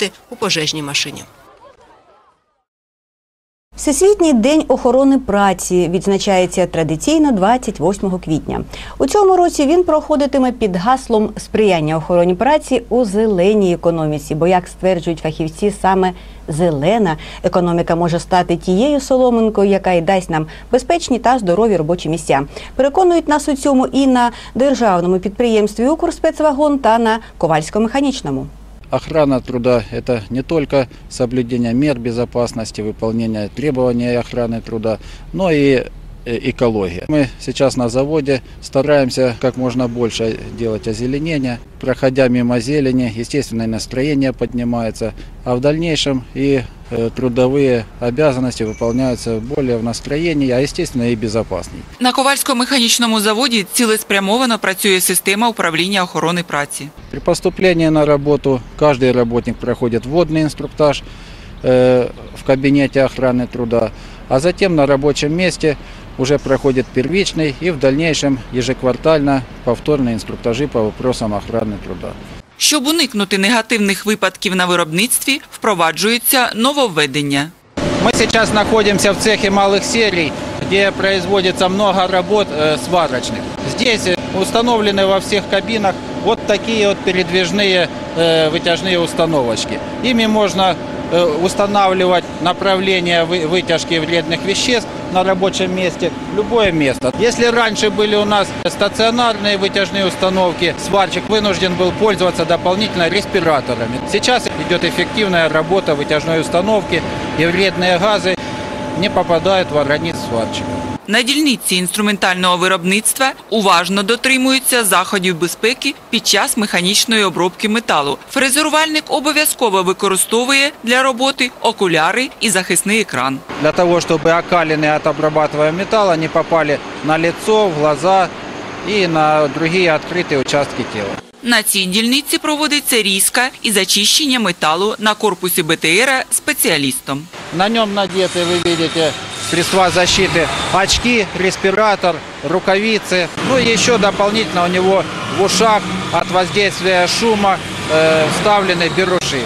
їздити у пожежній машині. Всесвітній день охорони праці відзначається традиційно 28 квітня. У цьому році він проходитиме під гаслом сприяння охороні праці у зеленій економіці. Бо, як стверджують фахівці, саме зелена економіка може стати тією соломинкою, яка й дасть нам безпечні та здорові робочі місця. Переконують нас у цьому і на державному підприємстві «Укрспецвагон» та на Ковальсько-механічному. Охрана труда – это не только соблюдение мер безопасности, выполнение требований охраны труда, но и э, экология. Мы сейчас на заводе стараемся как можно больше делать озеленения. Проходя мимо зелени, естественное настроение поднимается, а в дальнейшем и э, трудовые обязанности выполняются более в настроении, а естественно и безопасней. На Ковальсько-механічному заводі цілеспрямовано працює система управління охорони праці. При поступлении на работу каждый работник проходит вводный инструктаж э, в кабинете охраны труда, а затем на рабочем месте уже проходит первичный и в дальнейшем ежеквартально повторные инструктажи по вопросам охраны труда. Щоб уникнути негативних випадків на виробництві, впроваджуються нововведення. Мы сейчас находимся в цехе малых серий, где производится много работ э, сварочных. Здесь э, установлены во всех кабинах вот такие вот передвижные э, вытяжные установочки. Ими можно э, устанавливать направление вы- вытяжки вредных веществ на рабочем месте, в любое место. Если раньше были у нас стационарные вытяжные установки, сварщик вынужден был пользоваться дополнительно респираторами. Сейчас идет эффективная работа вытяжной установки, и вредные газы не попадают в организм сварщика. На дільниці інструментального виробництва уважно дотримуються заходів безпеки під час механічної обробки металу. Фрезерувальник обов'язково використовує для роботи окуляри і захисний екран. Для того, чтобы окалины от обрабатываемого металла не попали на лицо, в глаза и на другие открытые участки тела. На цій дільниці проводиться різка і зачищення металу на корпусі БТРа спеціалістом. На нем надеты, вы видите, средства защиты, очки, респиратор, рукавицы. Ну и еще дополнительно у него в ушах от воздействия шума э, вставлены беруши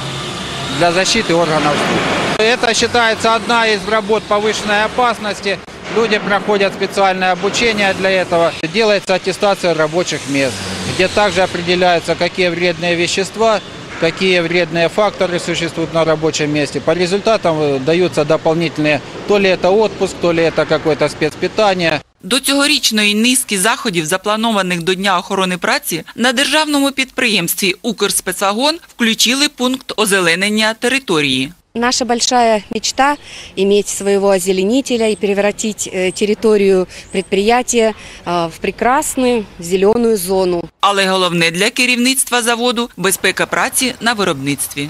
для защиты органов слуха. Это считается одна из работ повышенной опасности. Люди проходят специальное обучение для этого. Делается аттестация рабочих мест, где также определяются, какие вредные вещества, какие вредные факторы существуют на рабочем месте. По результатам э, даются дополнительные, то ли это отпуск, то ли это какое-то спецпитание. До цьогорічної низки заходів, запланованих до Дня охорони праці, на державному підприємстві «Укрспецвагон» включили пункт озеленення території. Наша большая мечта – иметь своего озеленителя и превратить э, территорию предприятия э, в прекрасную зеленую зону. Але головне для керівництва заводу – безпека праці на виробництві.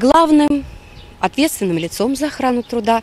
Главным ответственным лицом за охрану труда,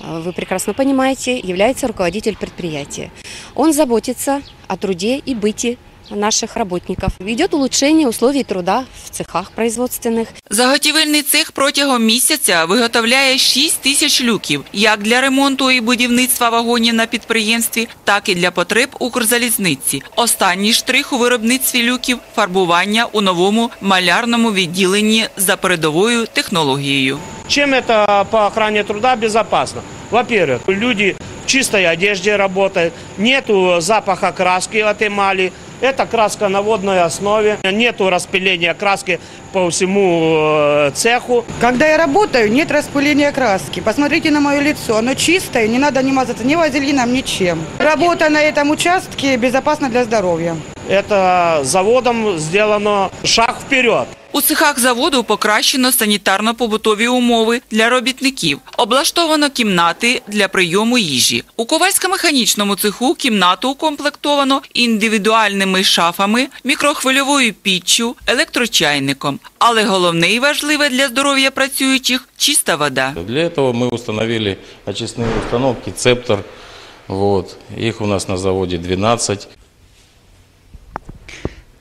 э, вы прекрасно понимаете, является руководитель предприятия. Он заботится о труде и быте наших работников. Идет улучшение условий труда в цехах производственных. Заготівельний цех протягом місяця виготовляє 6 тисяч люків як для ремонту і будівництва вагонів на підприємстві, так і для потреб Укрзалізниці. Останній штрих у виробництві люків – фарбування у новому малярному відділенні за передовою технологією. Чем это по охране труда безопасно? Во-первых, люди в чистой одежде работают, нету запаха краски от эмали, это краска на водной основе, нету распыления краски по всему э, цеху. Когда я работаю, нет распыления краски. Посмотрите на мое лицо, оно чистое, не надо не мазаться ни вазелином, ничем. Работа на этом участке безопасна для здоровья. Это заводом сделано шаг вперед. У цехах заводу покращено санітарно-побутові умови для робітників. Облаштовано кімнати для прийому їжі. У Ковальсько-механічному цеху кімнату укомплектовано індивідуальними шафами, мікрохвильовою піччю, електрочайником. Але головне і важливе для здоров'я працюючих – чиста вода. Для этого мы установили очистные установки «Цептор». Вот. Их у нас на заводе 12.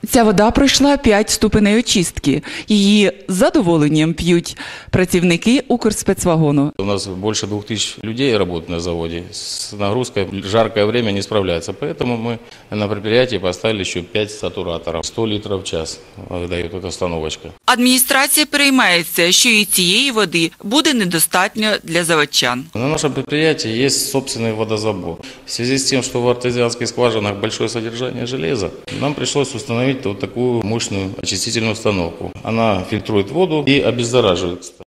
Ця вода пройшла 5 ступеней очистки. Її з задоволенням п'ють працівники Укрспецвагону. У нас больше двух тысяч людей работает на заводе. С нагрузкой в жаркое время не справляется. Поэтому мы на предприятии поставили еще 5 сатураторов. 100 литров в час э, дает эта установочка. Адміністрація переймається, що і цієї води буде недостатньо для заводчан. На нашем предприятии есть собственный водозабор. В связи с тем, что в артезианских скважинах большое содержание железа, нам пришлось установить вот такую мощную очистительную установку. Она фильтрует воду и обеззараживает.